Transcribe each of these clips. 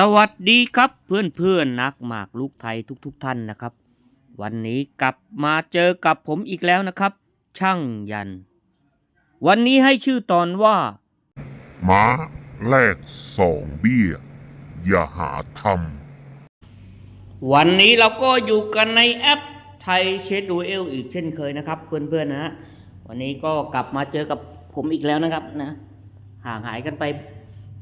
สวัสดีครับเพื่อนเพื่อนๆนักหมากลูกไทยทุกๆทท่านนะครับ วันนี้กลับมาเจอกับผมอีกแล้วนะครับ ช่างยัน วันนี้ให้ชื่อตอนว่า ม้าแลกสองเบี้ย อย่าหาทวันนี้เราก็อยู่กันในแอปไทยเชดดูเอลอีกเช่นเคยนะครับ เพื่อนๆนะฮะวันนี้ก็กลับมาเจอกับผมอีกแล้วนะครับนะห่างหายกันไป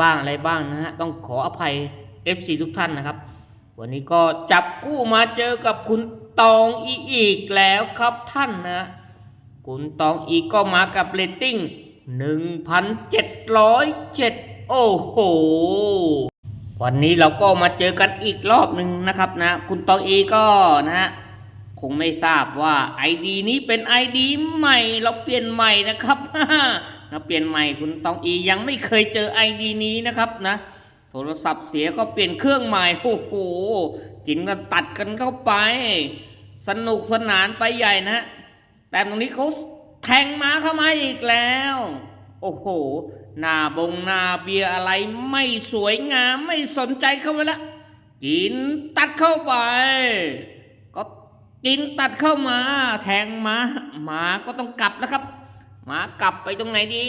บ้างอะไรบ้างนะฮะต้องขออภัย FC ทุกท่านนะครับ วันนี้ก็จับกู้มาเจอกับคุณตองอีอีกแล้วครับท่านนะ คุณตองอีก็มากับเรตติ้ง 1,707 โอ้โห วันนี้เราก็มาเจอกันอีกรอบหนึ่งนะครับนะ คุณตองอีก็นะฮะคงไม่ทราบว่า ID นี้เป็น ID ใหม่เราเปลี่ยนใหม่นะครับนะเปลี่ยนใหม่คุณตองอียังไม่เคยเจอ ID นี้นะครับนะ โทรศัพท์เสียก็เปลี่ยนเครื่องใหม่โอ้โหกินกันตัดกันเข้าไป สนุกสนานไปใหญ่นะ แต่ตรงนี้เขาแทงม้าเข้ามาอีกแล้ว โอ้โห หน้าบงหน้าเบียอะไรไม่สวยงามไม่สนใจเข้าไปละ กินตัดเข้าไป ก็กินตัดเข้ามา แทงม้าหมาก็ต้องกลับนะครับ หมากลับไปตรงไหนดี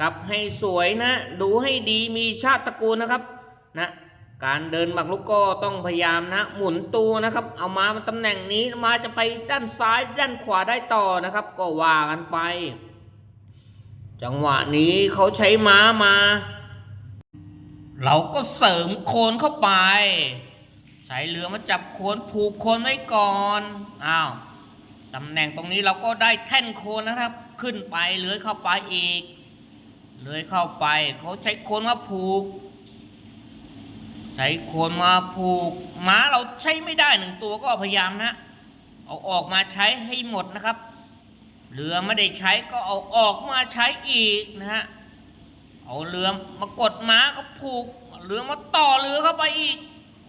กลับให้สวยนะ ดูให้ดีมีชาติตระกูลนะครับนะการเดินหมากรุกก็ต้องพยายามนะ หมุนตัวนะครับ เอามาตำแหน่งนี้มาจะไปด้านซ้ายด้านขวาได้ต่อนะครับ ก็ว่ากันไป จังหวะนี้เขาใช้ม้ามา เราก็เสริมโคนเข้าไป ใช้เรือมาจับโคนผูกโคนไว้ก่อนอ้าวตำแหน่งตรงนี้เราก็ได้แท่นโคนนะครับ ขึ้นไปเลื้อยเข้าไปอีก เลื้อยเข้าไปเขาใช้โคนมาผูก ใช้โคนมาผูกม้าเราใช้ไม่ได้หนึ่งตัวก็พยายามนะ เอาออกมาใช้ให้หมดนะครับ เรือไม่ได้ใช้ก็เอาออกมาใช้อีกนะฮะเอาเรือมากดม้าก็ผูกเอาเรือมาต่อเรือเข้าไปอีก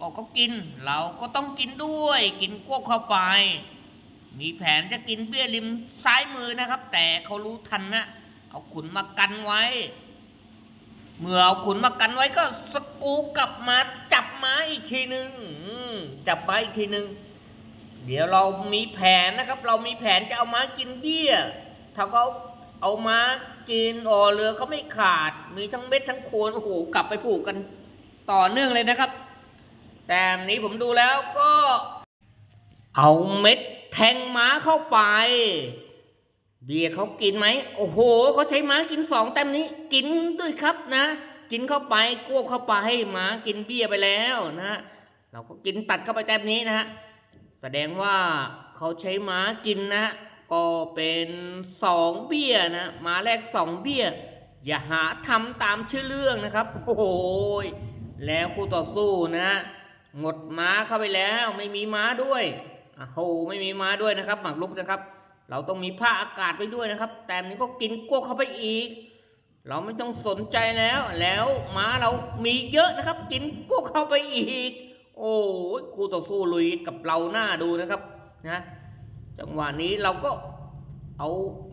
บอกเขากิน เราก็ต้องกินด้วย กินกวกเข้าไป มีแผนจะกินเบี้ยริมซ้ายมือนะครับ แต่เขารู้ทันนะ เอาขุนมากันไว้ เมื่อเอาขุนมากันไว้ก็สกูกลับมาจับม้าอีกทีหนึ่งจับม้าอีกทีหนึ่งเดี๋ยวเรามีแผนนะครับ เรามีแผนจะเอาม้ากินเบี้ย ถ้าเขาเอาม้ากินโอเรือก็ไม่ขาด มีทั้งเม็ดทั้งโคนโอ้โหกลับไปผูกกันต่อเนื่องเลยนะครับ แต่อันนี้ผมดูแล้วก็ เอาเม็ดแทงม้าเข้าไป เบียร์เขากินไหมโอ้โหเขาใช้ม้ากินสองแต้มนี้ กินด้วยครับนะ กินเข้าไปกวบเข้าไปให้ม้ากินเบียร์ไปแล้วนะเราก็กินตัดเข้าไปแต้มนี้นะฮะแสดงว่าเขาใช้ม้ากินนะก็เป็นสองเบี้ยนะม้าแรกสองเบี้ย อย่าหาทำตามชื่อเรื่องนะครับ โอ้โหแล้วคู่ต่อสู้นะหมดม้าเข้าไปแล้วไม่มีม้าด้วยโอ้โหไม่มีม้าด้วยนะครับหมากรุกนะครับ เราต้องมีผ้าอากาศไปด้วยนะครับ แต่นี้ก็กินกวกเข้าไปอีก เราไม่ต้องสนใจแล้ว แล้วม้าเรามีเยอะนะครับ กินกวกเข้าไปอีก โอ้ยคู่ต่อสู้ลุยกับเราหน้าดูนะครับนะจังหวะนี้เราก็เอา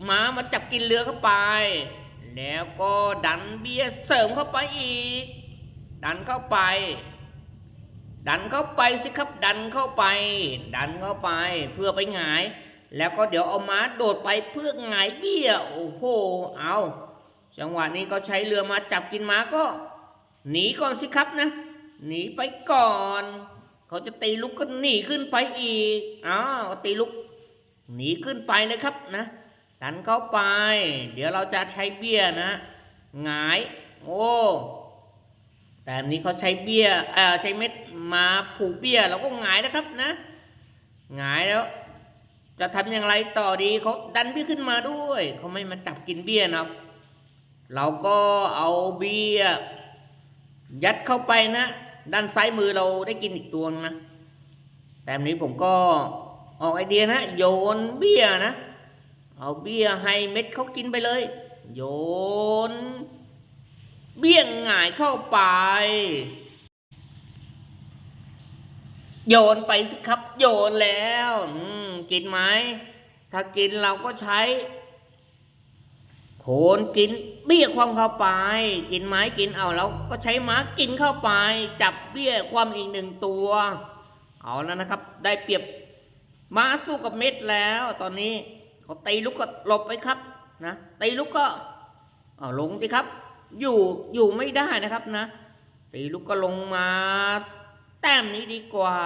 ม้ามาจับกินเรือเข้าไป แล้วก็ดันเบียเสริมเข้าไปอีก ดันเข้าไปดันเข้าไปสิครับดันเข้าไป ดันเข้าไปเพื่อไปหงาย แล้วก็เดี๋ยวเอาม้าโดดไปเพื่อหงายเบี้ยโอ้โหเอาจังหวะนี้ก็ใช้เรือมาจับกินม้าก็ หนีก่อนสิครับนะ หนีไปก่อน เขาจะตีลุกก็หนีขึ้นไปอีกอ้าวตีลุก หนีขึ้นไปนะครับนะดันเข้าไป เดี๋ยวเราจะใช้เบี้ยนะหงายโอ้แต่อันนี้เขาใช้เบี้ยเอ่อใช้เม็ดมาผูกเบี้ยเราก็หงายนะครับนะหงายแล้ว จะทำอย่างไรต่อดีเขาดันเบี้ยขึ้นมาด้วยเขาไม่มาจับกินเบี้ยนะครับ เราก็เอาเบี้ย ยัดเข้าไปนะ ด้านซ้ายมือเราได้กินอีกตัวนึงนะแต่อันนี้ผมก็ออกไอเดียนะ โยนเบี้ยนะ เอาเบี้ยให้เม็ดเขากินไปเลย โยน เบี้ยงหงายเข้าไป โยนไปสิครับ โยนแล้วกินไหมถ้ากินเราก็ใช้โคนกินเบี้ยความเข้าไป กินไม้กินเอาแล้วก็ใช้ม้ากินเข้าไป จับเบี้ยความอีกหนึ่งตัว เอาแล้วนะครับ ได้เปรียบม้าสู้กับเม็ดแล้ว ตอนนี้เขาตีลูกก็หลบไปครับนะตีลูกก็เอาลงสิครับ อยู่อยู่ไม่ได้นะครับนะตีลูกก็ลงมา ต้มนี้ดีกว่า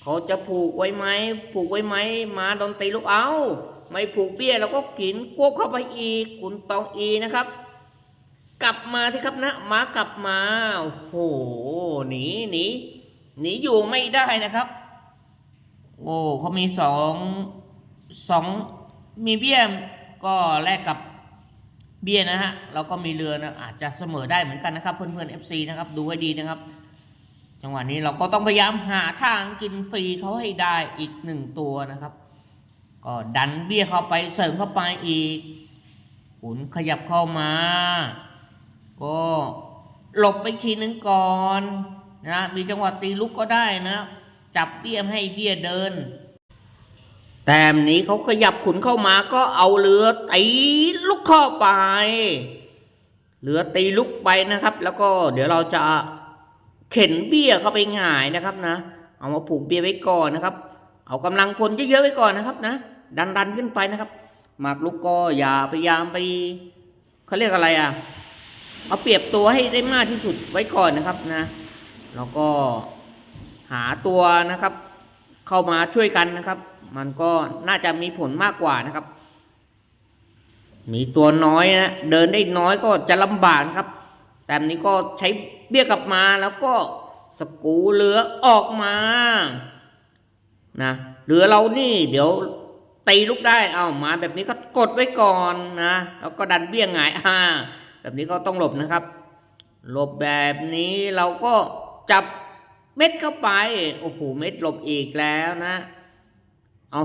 เขาจะผูกไว้ไหม ผูกไว้ไหมมาโดนตีลูกเอา ไม่ผูกเบี้ยเราก็กินกวบเข้าไปอีกขุนตองอีนะครับ กลับมาที่ครับนะมากลับมาโอ้โหหนีหนีหนีอยู่ไม่ได้นะครับ โอ้เขามีสองสองมีเบี้ยก็แลกกับเบี้ยนะฮะเราก็มีเรือนะอาจจะเสมอได้เหมือนกันนะครับ เพื่อนๆ FC นะครับ ดูให้ดีนะครับ จังหวะนี้เราก็ต้องพยายามหาทางกินฟรีเขาให้ได้อีกหนึ่งตัวนะครับ ก็ดันเบี้ยเข้าไปเสริมเข้าไปอีกขุนขยับเข้ามา ก็หลบไปทีนึงก่อนนะมีจังหวะตีลุกก็ได้นะ จับเบี้ยให้เบี้ยเดิน แต้มนี้เขาขยับขุนเข้ามาก็เอาเรือตีลุกเข้าไปเรือตีลุกไปนะครับ แล้วก็เดี๋ยวเราจะ เข็นเบี้ยเข้าไปหงายนะครับนะ เอามาผูกเบี้ยไว้ก่อนนะครับ เอากำลังพลเยอะๆไว้ก่อนนะครับนะ ดันดันขึ้นไปนะครับ หมากลุกก็อย่าพยายามไปเขาเรียกอะไรอะ เอาเปรียบตัวให้ได้มากที่สุดไว้ก่อนนะครับนะ แล้วก็หาตัวนะครับ เข้ามาช่วยกันนะครับ มันก็น่าจะมีผลมากกว่านะครับ มีตัวน้อยนะเดินได้น้อยก็จะลำบากนะครับ แต่นี้ก็ใช้เบี้ยกลับมาแล้วก็สกูเรือออกมานะเรือเรานี่เดี๋ยวตีลูกได้เอามาแบบนี้ก็กดไว้ก่อนนะแล้วก็ดันเบี้ยงหงายอ่าแบบนี้ก็ต้องหลบนะครับ หลบแบบนี้เราก็จับเม็ดเข้าไปโอ้โหเม็ดหลบอีกแล้วนะ เอา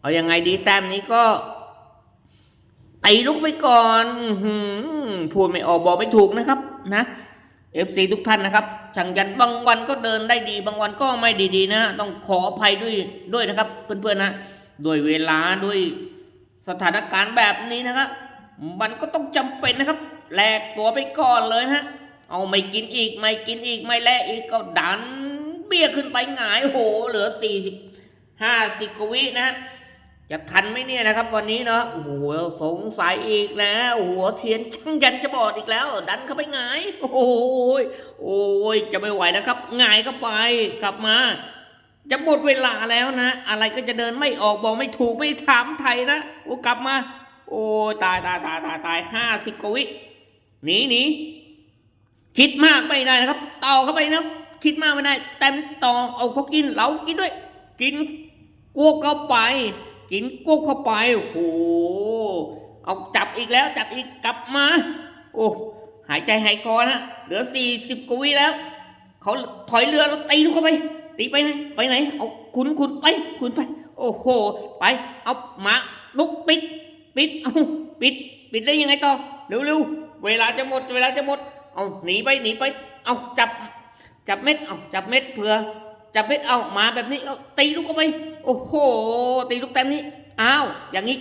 เอายังไงดีแต้มนี้ก็ตีลุกไปก่อนพูดไม่ออกบอกไม่ถูกนะครับ นะเอฟซีทุกท่านนะครับช่างยันบางวันก็เดินได้ดี บางวันก็ไม่ดีๆนะต้องขออภัยด้วยด้วยนะครับ เพื่อนๆนะด้วยเวลาด้วยสถานการณ์แบบนี้นะครับ มันก็ต้องจำเป็นนะครับแลกตัวไปก่อนเลยนะฮะเอาไม่กินอีกไม่กินอีกไม่แลกอีกก็ดันเบี้ยขึ้นไปหงายโหเหลือสี่สิบห้าสิบกว่าวินะฮะ จะทันไหมเนี่ยนะครับ วันนี้เนาะโอ้โหสงสัยอีกแล้ว หัวเทียนช่างยันจะบอดอีกแล้ว ดันเข้าไปงาย โอ้ยโอ้ยจะไม่ไหวนะครับงายเข้าไปกลับมาจะหมดเวลาแล้วนะ อะไรก็จะเดินไม่ออกบอกไม่ถูกไม่ถามไทยนะโอ้กลับมา โอ้ตายตายตายตายตายห้าสิบกวิหนีหนีคิดมากไม่ได้นะครับ ต่อเข้าไปนะคิดมากไม่ได้ แต่ต่อเอาเขากินเรากินด้วย กินกลัวเข้าไป กินกุ๊กเข้าไปโอ้โหเอาจับอีกแล้วจับอีกกลับมา โอ้หายใจหายคอนะเหลือสี่สิบกว่าวิแล้ว เขาถอยเรือแล้วตีลูกเข้าไป ตีไปไหนไปไหน เอาคุณคุณไป คุณไป โอ้โห ไป เอามาลุกปิด ปิดเอาปิด ปิดได้ยังไงต่อเร็วเร็วเวลาจะหมด เวลาจะหมด เอาหนีไปหนีไป เอาจับ จับเม็ดเอาจับเม็ดเผื่อ จับเม็ดเอามาแบบนี้เอาตีลูกเข้าไป โอ้โห ตีลูกแต้มนี้อ้าวอย่างนี้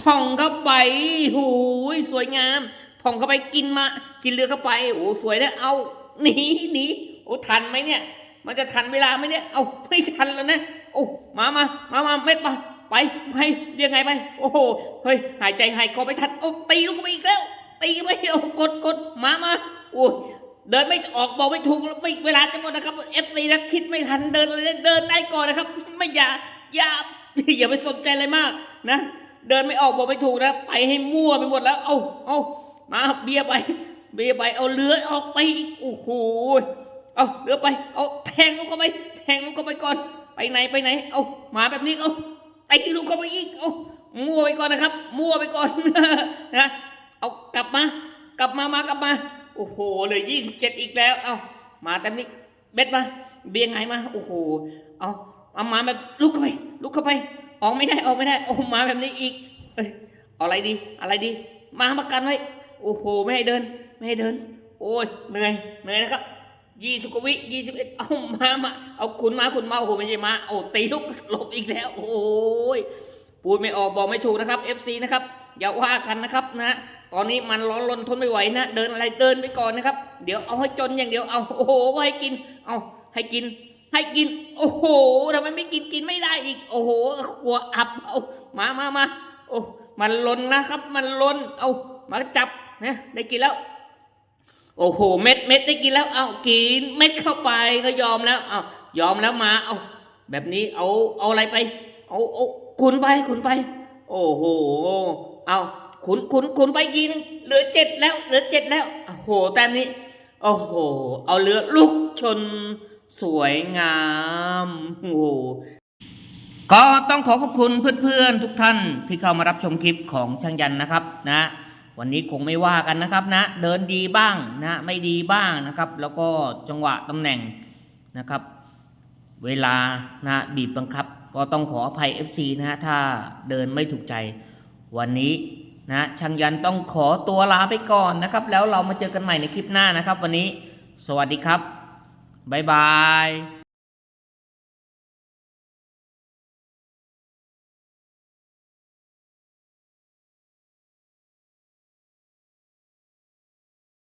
พ่องเข้าไปหูยสวยงามพ่องเข้าไปกินมา กินเรือเข้าไปโอ้สวยนะเอาหนีหนีโอ้ทันไหมเนี่ย มันจะทันเวลาไหมเนี่ย เอาไม่ทันแล้วนะโอ้มามามามาเม็ดไปไปไปยังไงไป โอ้โหเฮ้ยหายใจหายคอไปทันโอ้ตีลูกเข้าไปอีกแล้วตีไปโอ้กดกดมามาโอ้ เดินไม่ออกบอกไม่ถูกไม่เวลาจะหมดนะครับเอฟซีนะคิดไม่ทันเดินเลยเดินได้ก่อนนะครับ ไม่อย่าอย่าอย่าไปสนใจอะไรมากนะเดินไม่ออกบอกไม่ถูกนะไปให้มั่วไปหมดแล้ว เอาเอามาเบียร์ไป เบียร์ไปเอาเรือออกไปอีกโอ้โหเอาเรือไป เอาแทงลูกเข้าไปแทงลูกเข้าไปก่อน ไปไหนไปไหน เอามาแบบนี้เอาตีลูกเข้าไปอีกเอามั่วไปก่อนนะครับ มั่วไปก่อน นะเอากลับมา กลับมามากลับมา โอ้โหเลยยี่สิบเจ็ดอีกแล้ว เอามาแต่นี้เบ็ดมา เบียงไงมา โอ้โห เอาเอามาแบบลุกเข้าไป ลุกเข้าไป ออกไม่ได้ ออกไม่ได้ โอ้มาแบบนี้อีก เอ้ยอะไรดี อะไรดี มามากันไว้ โอ้โห ไม่ให้เดิน ไม่ให้เดิน โอ้ย เหนื่อย เหนื่อยนะครับยี่สิบกวิยี่สิบเอ็ดเอามามา เอาขุนมาขุนมา โอ้โห ไม่ใช่มา โอ้ตีลุกหลบอีกแล้ว โอ้ย ปพูดไม่ออกบอกไม่ถูกนะครับ FC นะครับอย่าว่ากันนะครับนะตอนนี้มันร้อนรนทนไม่ไหวนะ เดินอะไรเดินไปก่อนนะครับ เดี๋ยวเอาให้จนอย่างเดียวเอาโอ้โหให้กิน เอาให้กิน ให้กิน โอ้โหทำไมไม่กินกินไม่ได้อีก โอ้โหหัวอับเอามามามาโอ้มันลนนะครับ มันลนเอามาจับนะได้กินแล้ว โอ้โหเม็ดเม็ดได้กินแล้วเอากินเม็ดเข้าไปก็ยอมแล้วเอายอมแล้วมาเอาแบบนี้เอาเอาอะไรไป เอาเอา คุณไปคุณไป โอ้โห เอาคุณคุณคุณไปกินเหลือเจ็ดแล้ว เหลือเจ็ดแล้ว โอ้โห แต้มนี้ โอ้โห เอาเรือลูกชนสวยงาม โอ้โห ก็ต้องขอขอบคุณเพื่อนๆ ทุกท่านที่เข้ามารับชมคลิปของช่างยันนะครับนะ วันนี้คงไม่ว่ากันนะครับนะ เดินดีบ้างนะ ไม่ดีบ้างนะครับ แล้วก็จังหวะตำแหน่งนะครับ เวลานะบีบบังคับ ก็ต้องขออภัย FC นะฮะถ้าเดินไม่ถูกใจวันนี้นะช่างยันต้องขอตัวลาไปก่อนนะครับ แล้วเรามาเจอกันใหม่ในคลิปหน้านะครับ วันนี้ สวัสดีครับบ๊ายบาย